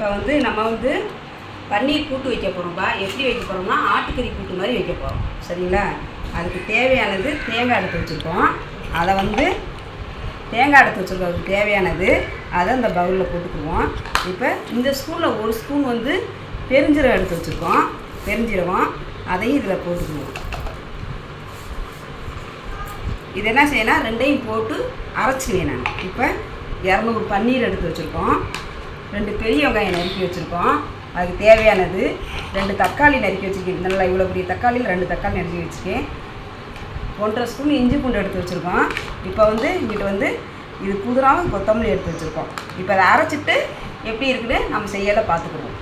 இப்போ வந்து நம்ம வந்து பன்னீர் கூட்டு வைக்க போகிறோம்ப்பா எப்படி வைக்க போகிறோம்னா ஆட்டுக்கறி கூட்டு மாதிரி வைக்க போகிறோம் சரிங்களா? அதுக்கு தேவையானது தேங்காய் எடுத்து வச்சுருக்கோம். அதை வந்து தேங்காய் எடுத்து வச்சுருக்கோம் அதுக்கு தேவையானது அதை அந்த பவுலில் போட்டுக்குவோம். இப்போ இந்த ஸ்பூனில் ஒரு ஸ்பூன் வந்து பெருஞ்சீரகம் எடுத்து வச்சுருக்கோம். பெருஞ்சீரகம் அதையும் இதில் போட்டுக்குவோம். இது என்ன செய்யணும் ரெண்டையும் போட்டு அரைச்சிடுவேன் நான். இப்போ இரநூறு பன்னீர் எடுத்து வச்சுருக்கோம். ரெண்டு பெரிய வெங்காயம் நறுக்கி வச்சுருக்கோம். அதுக்கு தேவையானது ரெண்டு தக்காளி நறுக்கி வச்சுருக்கேன். நல்லா இவ்வளோ பெரிய தக்காளியில் ரெண்டு தக்காளி நறுக்கி வச்சுருக்கேன். ஒன்றரை ஸ்பூன் இஞ்சி பூண்டு எடுத்து வச்சுருக்கோம். இப்போ வந்து இங்கிட்ட வந்து இது புதினாவும் கொத்தமல்லி எடுத்து வச்சுருக்கோம். இப்போ அதை அரைச்சிட்டு எப்படி இருக்குன்னு நம்ம செய்யலை பார்த்துக்குவோம்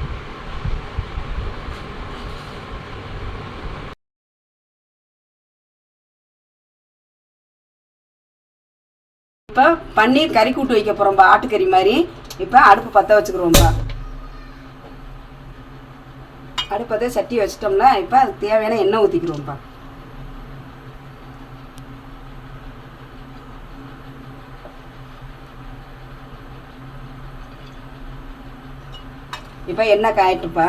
இப்போ பன்னீர் கறி கூட்டு வைக்க போகிறோம் ஆட்டுக்கறி மாதிரி. இப்போ அடுப்பு பற்ற வச்சுக்கிறோம்ப்பா அடுப்பத்தை சட்டி வச்சிட்டோம்னா இப்போ அதுக்கு தேவையான எண்ணெய் ஊற்றிக்கிறோம்ப்பா இப்போ எண்ணெய் காயிட்டுப்பா.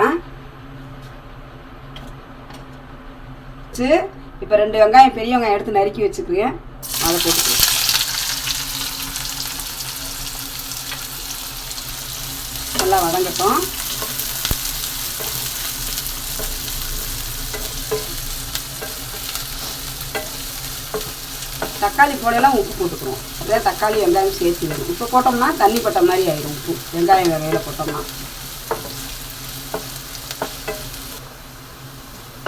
வச்சு இப்போ ரெண்டு வெங்காயம் பெரிய வெங்காயம் எடுத்து நறுக்கி வச்சுக்கிறேன் அதை போட்டுக்கிறேன் நல்லா வதங்கட்டும். தக்காளி போடலாம் உப்பு போட்டுக்கிறோம் அதே தக்காளி வெங்காயம் சேர்த்து வேணும். இப்போ போட்டோம்னா தண்ணி பட்ட மாதிரி ஆயிடும் உப்பு. வெங்காயம் வகையில் போட்டோம்னா.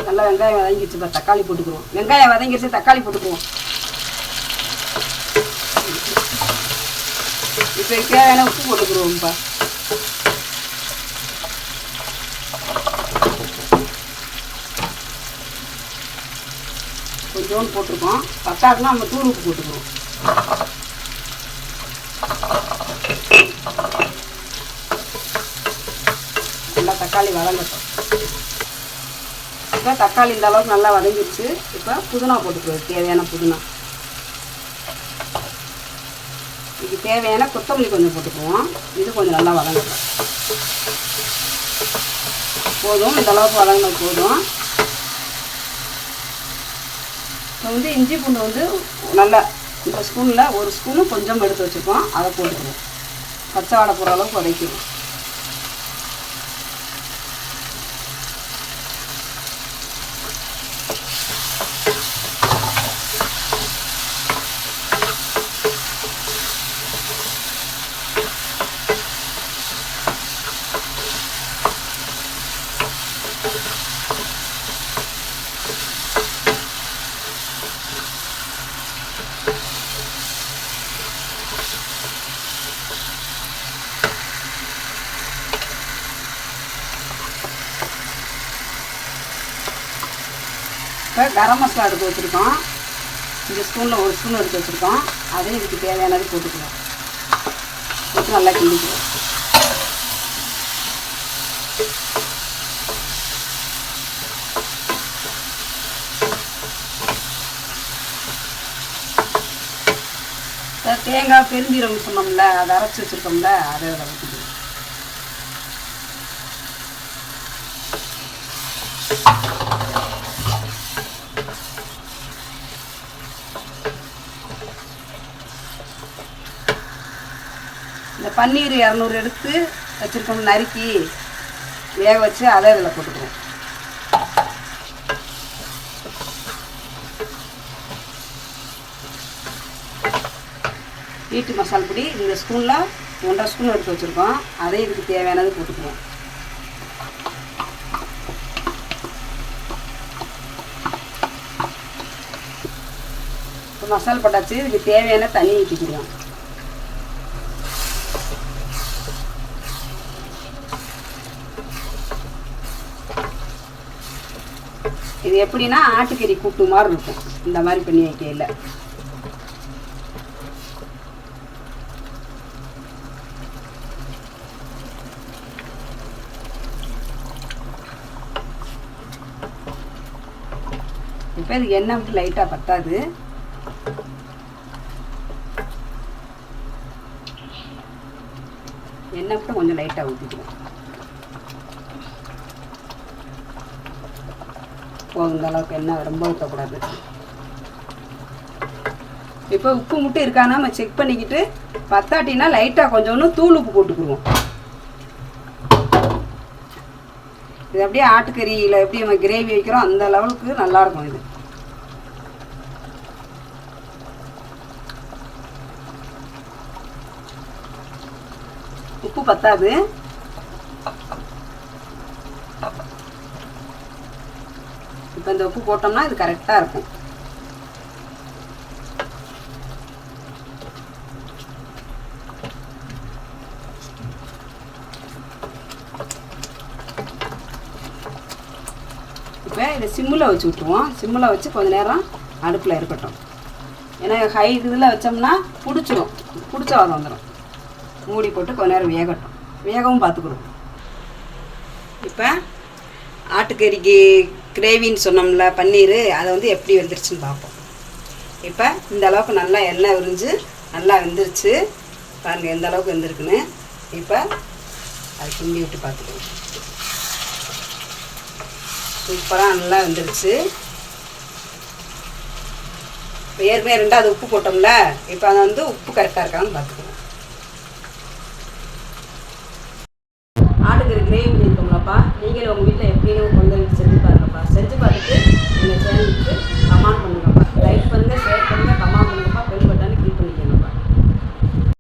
நல்லா வெங்காயம் வதங்கிடுச்சு இப்போ தக்காளி போட்டுக்குவோம். வெங்காயம் வதங்கிடுச்சு தக்காளி போட்டுக்குவோம். இப்போ தேவையான உப்பு போட்டுக்குருவோம்ப்பா கொஞ்சோண்டு போட்டிருக்கோம். பத்தாதுன்னா நம்ம தூள் உப்பு போட்டுக்குவோம் நல்லா தக்காளி வதங்கட்டும். இப்போ தக்காளி இந்த அளவுக்கு நல்லா வதங்கிடுச்சு இப்போ புதினா போட்டுக்கிறோம் தேவையான புதினா. இதுக்கு தேவையான கொத்தமல்லி கொஞ்சம் போட்டுக்குவோம். இது கொஞ்சம் நல்லா வதங்கட்டும். போதும். இந்த அளவுக்கு வதங்கினது போதும். இப்போ வந்து இஞ்சி பூண்டு வந்து நல்லா இந்த ஸ்பூனில் ஒரு ஸ்பூனு கொஞ்சம் எடுத்து வச்சுருக்கோம் அதை போட்டுக்கணும் பச்சை வாடை போகிற அளவுக்கு வதக்கிடுவோம். இப்போ கரம் மசாலா எடுத்து வச்சுருக்கோம். இந்த ஸ்பூனில் ஒரு ஸ்பூன் எடுத்து வச்சுருக்கோம். அதையும் இதுக்கு தேவையானது போட்டுக்கலாம். போட்டு நல்லா கிண்டிக்குவோம் தேங்காய் பெருஞ்சீரகம் சொன்னோம்ல அதை அரைச்சி வச்சுருக்கோம்ல அதை அதில் ஊற்றிக்குவோம் இந்த பன்னீர் இரநூறு எடுத்து வச்சுருக்கோம் நறுக்கி வேக வச்சு அதை இதில் போட்டுக்குவோம் வீட்டு மசால் பொடி இந்த ஸ்பூனில் ஒன்றரை ஸ்பூன் எடுத்து வச்சுருக்கோம். அதையும் இதுக்கு தேவையானது போட்டுக்குவோம் இப்போ மசால் போட்டாச்சு இதுக்கு தேவையான தண்ணி ஊற்றிக்கிடுவோம் இது எப்படின்னா ஆட்டுக்கறி கூட்டு மாதிரி இருக்கும். இந்த மாதிரி பண்ணி வைக்கையில். இப்போ இது எண்ணெய் விட்டு லைட்டாக பத்தாது. எண்ணெய் விட்டு கொஞ்சம் லைட்டாக ஊற்றிக்குவோம் போதும் அளவுக்கு எண்ணெய் ரொம்ப ஊற்றக்கூடாது இப்போ உப்பு மட்டும் இருக்கானா நம்ம செக் பண்ணிக்கிட்டு பத்தாட்டினா லைட்டாக கொஞ்சோன்னு தூள் உப்பு போட்டுக்கிடுவோம். இது அப்படியே ஆட்டுக்கறியில் எப்படி நம்ம கிரேவி வைக்கிறோம் அந்த லெவலுக்கு நல்லாயிருக்கும் இது. உப்பு பத்தாது. இப்போ இந்த உப்பு போட்டோம்னா இது கரெக்டாக இருக்கும். இதை சிம்மில் வச்சு விட்ருவோம் சிம்மில் வச்சு கொஞ்ச நேரம் அடுப்பில் இருக்கட்டும். ஏன்னா ஹை இதில் வச்சோம்னா பிடிச்சிரும். பிடிச்ச வாதம் வந்துடும் மூடி போட்டு கொஞ்ச நேரம் வேகட்டும். வேகவும் பார்த்துக்கணும் இப்போ ஆட்டுக்கறிக்கு கிரேவின்னு சொன்னோம்ல பன்னீர் அதை வந்து எப்படி வெந்துருச்சுன்னு பார்ப்போம். இப்போ இந்த அளவுக்கு நல்லா எண்ணெய் உறிஞ்சு நல்லா வெந்துருச்சு. பாருங்கள் எந்த அளவுக்கு வெந்திருக்குன்னு. இப்போ அதை கிண்டி விட்டு பார்த்துக்கணும் சூப்பராக நல்லா வந்துடுச்சு ஏற்கனவே ரெண்டாவது உப்பு போட்டோம்ல இப்போ அதை வந்து உப்பு கரெக்டாக இருக்கான்னு பார்த்துக்குவோம் ஆட்டுக்கறி கிரேவி பண்ணியிருக்கோம்லப்பா. நீங்களும் உங்கள் வீட்டில் எப்படின்னு கொஞ்சம் செஞ்சு பாருங்கப்பா. செஞ்சு பார்த்துட்டு எங்கள் சேனலுக்கு